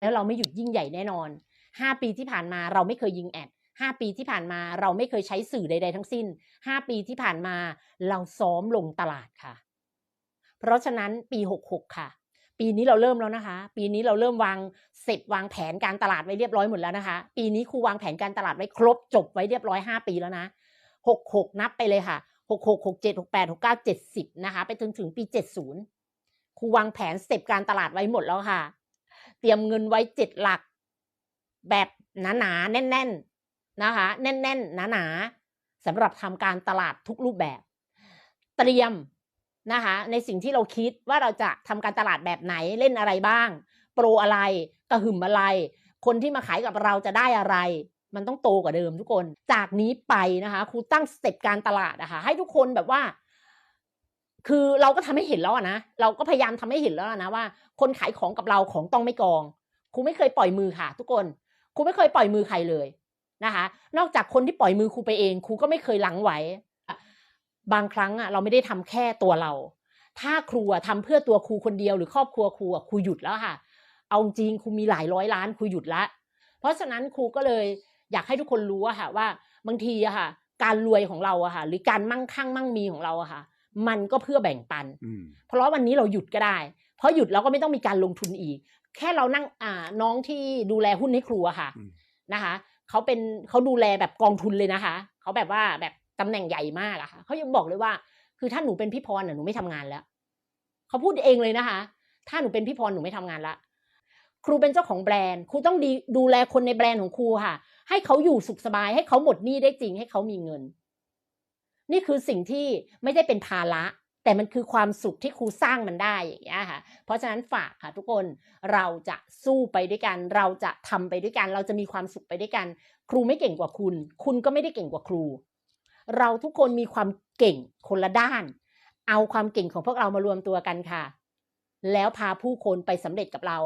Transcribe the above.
แล้วเราไม่หยุดยิ่งใหญ่แน่นอน 5 ปีที่ผ่านมาเราไม่เคยยิงแอด5 ปีที่ผ่านมาเราไม่เคยใช้สื่อใด ๆ ทั้งสิ้น 5 ปีที่ผ่านมาเราซ้อมลงตลาดค่ะ เพราะฉะนั้นปี 66 ค่ะ ปีนี้เราเริ่มแล้วนะคะ ปีนี้เราเริ่มวางเสร็จวางแผนการตลาดไว้เรียบร้อยหมดแล้วนะคะ ปีนี้ครูวางแผนการตลาดไว้ครบจบไว้เรียบร้อย 5 ปีแล้วนะ 66 นับไปเลยค่ะ 66 67 68 69 70 นะคะ ไปถึงถึงปี 70ครูวางแผนสเต็ปการตลาดไว้หมดแล้วค่ะ เตรียมเงินไว้เจ็ดหลัก แบบหนาๆแน่นๆนะคะ แน่นๆหนาๆสำหรับทำการตลาดทุกรูปแบบ เตรียมนะคะในสิ่งที่เราคิดว่าเราจะทำการตลาดแบบไหนเล่นอะไรบ้าง โปรอะไรกระหึ่มอะไร คนที่มาขายกับเราจะได้อะไร มันต้องโตกว่าเดิมทุกคน จากนี้ไปนะคะครูตั้งสเต็ปการตลาดนะคะให้ทุกคนแบบว่า คือเราก็ทำให้เห็นแล้วนะเราก็พยายามทำให้เห็นแล้วนะว่า คนขายของกับเราของต้องไม่กองครูไม่เคยปล่อยมือค่ะ ทุกคนครูไม่เคยปล่อยมือใครเลยนะคะ นอกจากคนที่ปล่อยมือครูไปเองครูก็ไม่เคยลังไว้ บางครั้งอะเราไม่ได้ทำแค่ตัวเรา ถ้าครูอะทำเพื่อตัวครูคนเดียวหรือครอบครัวครูอะครูหยุดแล้วค่ะ เอาจริงครูมีหลายร้อยล้านครูหยุดละเพราะฉะนั้นครูก็เลยอยากให้ทุกคนรู้อะค่ะว่าบางทีอะค่ะ การรวยของเราอะค่ะ หรือการมั่งคั่งมั่งมีของเราอะค่ะ มันก็เพื่อแบ่งปันอืมเพราะวันนี้เราหยุดก็ได้ เพราะหยุดเราก็ไม่ต้องมีการลงทุนอีก แค่เรานั่งอ่าน้องที่ดูแลหุ้นให้ครูอะค่ะอืมนะคะเขาเป็นเขาดูแลแบบกองทุนเลยนะคะเขาแบบว่าแบบตำแหน่งใหญ่มากอะค่ะเขายังบอกเลยว่า คือถ้าหนูเป็นพี่พรน่ะหนูไม่ทำงานแล้วเขาพูดเองเลยนะคะ ถ้าหนูเป็นพี่พรหนูไม่ทำงานละครูเป็นเจ้าของแบรนด์ครูต้องดีดูแลคนในแบรนด์ของครูค่ะ ให้เขาอยู่สุขสบายให้เขาหมดหนี้ได้จริงให้เขามีเงิน นี่คือสิ่งที่ไม่ได้เป็นภาระ แต่มันคือความสุขที่ครูสร้างมันได้อย่างเงี้ยค่ะ เพราะฉะนั้นฝากค่ะทุกคนเราจะสู้ไปด้วยกัน เราจะทำไปด้วยกัน เราจะมีความสุขไปด้วยกัน ครูไม่เก่งกว่าคุณ คุณก็ไม่ได้เก่งกว่าครู เราทุกคนมีความเก่งคนละด้าน เอาความเก่งของพวกเรามารวมตัวกันค่ะ แล้วพาผู้คนไปสำเร็จกับเรา